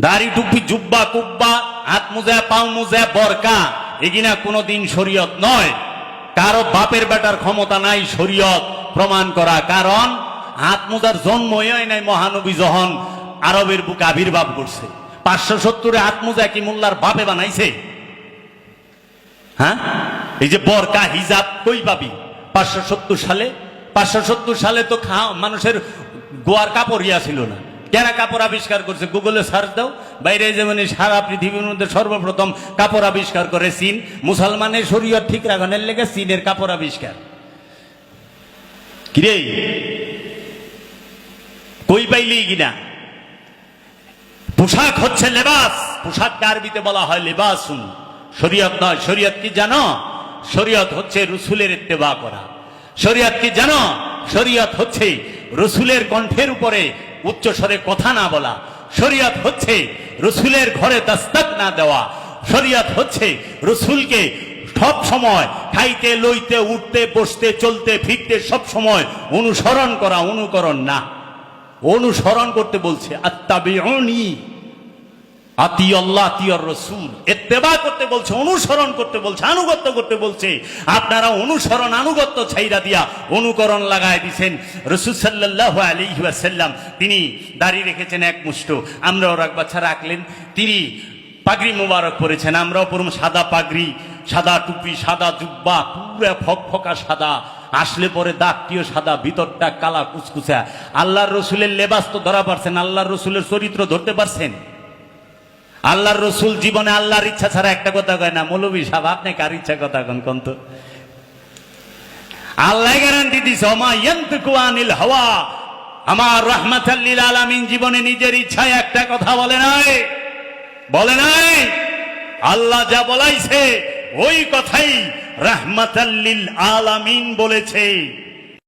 দাড়ি টুপি, জুব্বা, কুব্বা, হাত মুজা, পাও মুজা, বরকা, এগিনা কোনোদিন শরীয়ত নয়। কারও বাপের বেটার ক্ষমতা নাই শরীয়ত প্রমাণ করা। কারণ হাত মোজার জন্মই নাই মহানবী যখন আরবের বুকে আবির্ভাব করছে পাঁচশো সত্তরে হাত কি মোল্লার বাপে বানাইছে? হ্যাঁ? এই যে বরকা, হিজাব, কই পাবি? পাঁচশো সত্তর সালে? পাঁচশো সত্তর সালে তো খা মানুষের গোয়ার কাপড় ছিল না। কেন কাপড় আবিষ্কার করছে? গুগলে সার্চ দাও। বাইরে যেমন সারা পৃথিবীর মধ্যে সর্বপ্রথম কাপড় আবিষ্কার করে চীন। মুসলমানের শরীয়ত ঠিক রাখানোর লেগে চীনের কাপড় আবিষ্কার। কিরে? কই পাইলি কিনা? পোশাক হচ্ছে লেবাস। পোশাককে আরবিতে বলা হয় লেবাসুন? শরীয়ত নয়। শরীয়ত কি জানো? শরীয়ত হচ্ছে রসুলের ইত্তেবা করা। শরীয়ত কি জানো? শরীয়ত হচ্ছে রসুলের কণ্ঠের উপরে উচ্চ স্বরে কথা না বলা। শরিয়াত হচ্ছে রসুলের ঘরে দস্তক না দেওয়া। শরিয়াত হচ্ছে রসুলকে সব সময় খাইতে, লইতে, উঠতে, বসতে, চলতে, ফিরতে সব সময় অনুসরণ করা, অনুকরণ না। অনুসরণ করতে বলছে আত্মাবিউনি আতি আল্লাহ আতিয়র রসুল। এত্তেবা করতে বলছে, অনুসরণ করতে বলছে, আনুগত্য করতে বলছে। আপনারা অনুসরণ, আনুগত্য ছাইরা দিয়া অনুকরণ লাগায় দিছেন। রসুল সাল্লাহ আলাইহি ওয়াসাল্লাম, তিনি দাড়ি রেখেছেন এক মুষ্ট। আমরাও বাচ্চা রাখলেন। তিনি পাগড়ি মোবারক পরেছেন, আমরাও পরম সাদা পাগড়ি, সাদা টুপি, সাদা জুব্বা, পুরো ফক ফকা সাদা। আসলে পরে দাগটিও সাদা, ভিতরটা কালা কুচকুচা। আল্লাহর রসুলের লেবাস তো ধরা পারছেন, আল্লাহর রসুলের চরিত্র ধরতে পারছেন। আল্লাহর রসুল জীবনে আল্লাহর ইচ্ছা ছাড়া একটা কথা কয় না মৌলবী সাহেব, আপনি কার ইচ্ছা কথা কন কন তো? আল্লাহ গ্যারান্টি দিছে অমা ইয়ান্তিকু আনিল হাওয়া। আমার রহমাতাল্লিল আলামিন জীবনে নিজের ইচ্ছায় একটা কথা বলে নাই। বলে নাই। আল্লাহ যা বলাইছে, ওই কথাই রহমাতাল্লিল আলামিন বলেছে।